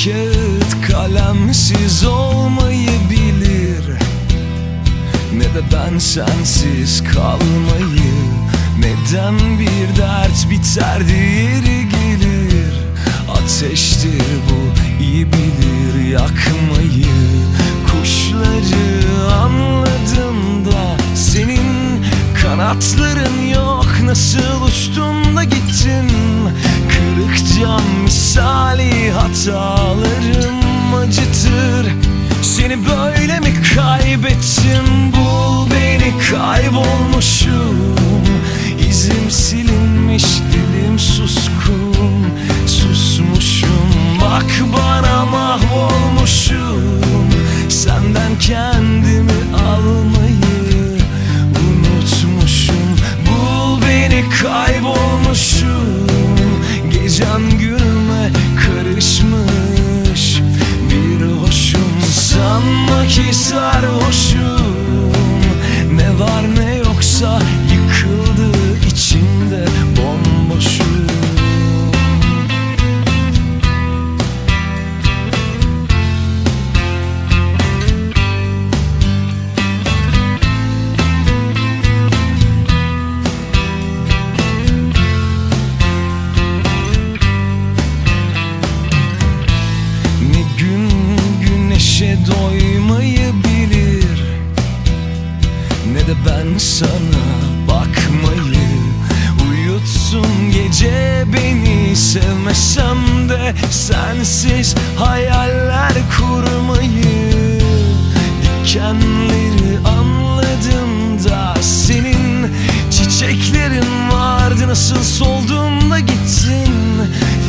sensiz olmayı bilir Ne de ben sensiz kalmayı Neden bir dert biter diğeri gelir. Ateştir bu iyi bilir yakmayı. Kuşları anladım da Senin kanatların yok. Nasıl uçtun da gittin Cam misali hatalarım acıtır. Seni böyle mi kaybettim? Bul beni kaybolmuşum sana bakmayı Uyutsun gece beni. Sevmesem de Sensiz hayaller kurmayı. Dikenleri anladım da Senin çiçeklerin vardı. Nasıl soldun da gittin?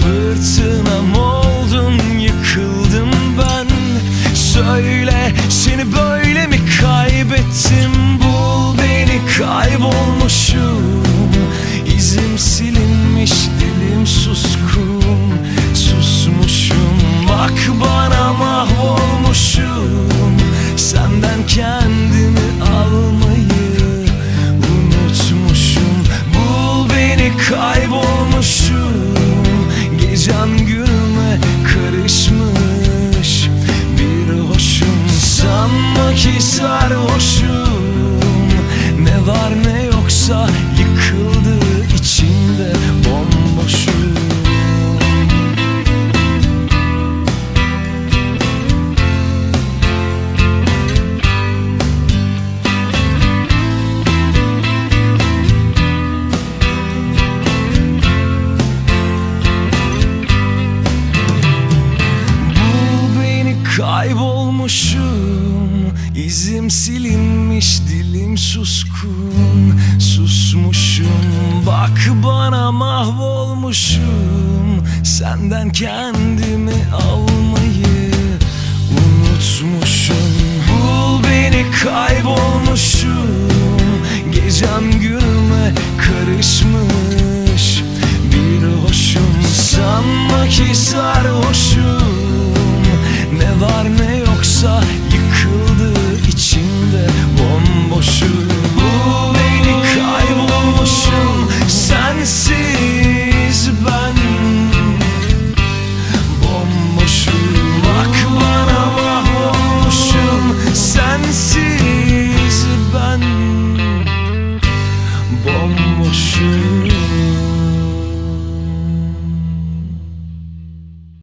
Fırtınam oldun? Yıkıldım ben. Söyle seni böyle mi kaybettim kaybolmuşum kaybolmuşum İzim silinmiş dilim suskun. Susmuşum bak bana mahvolmuşum. Senden kendimi almayı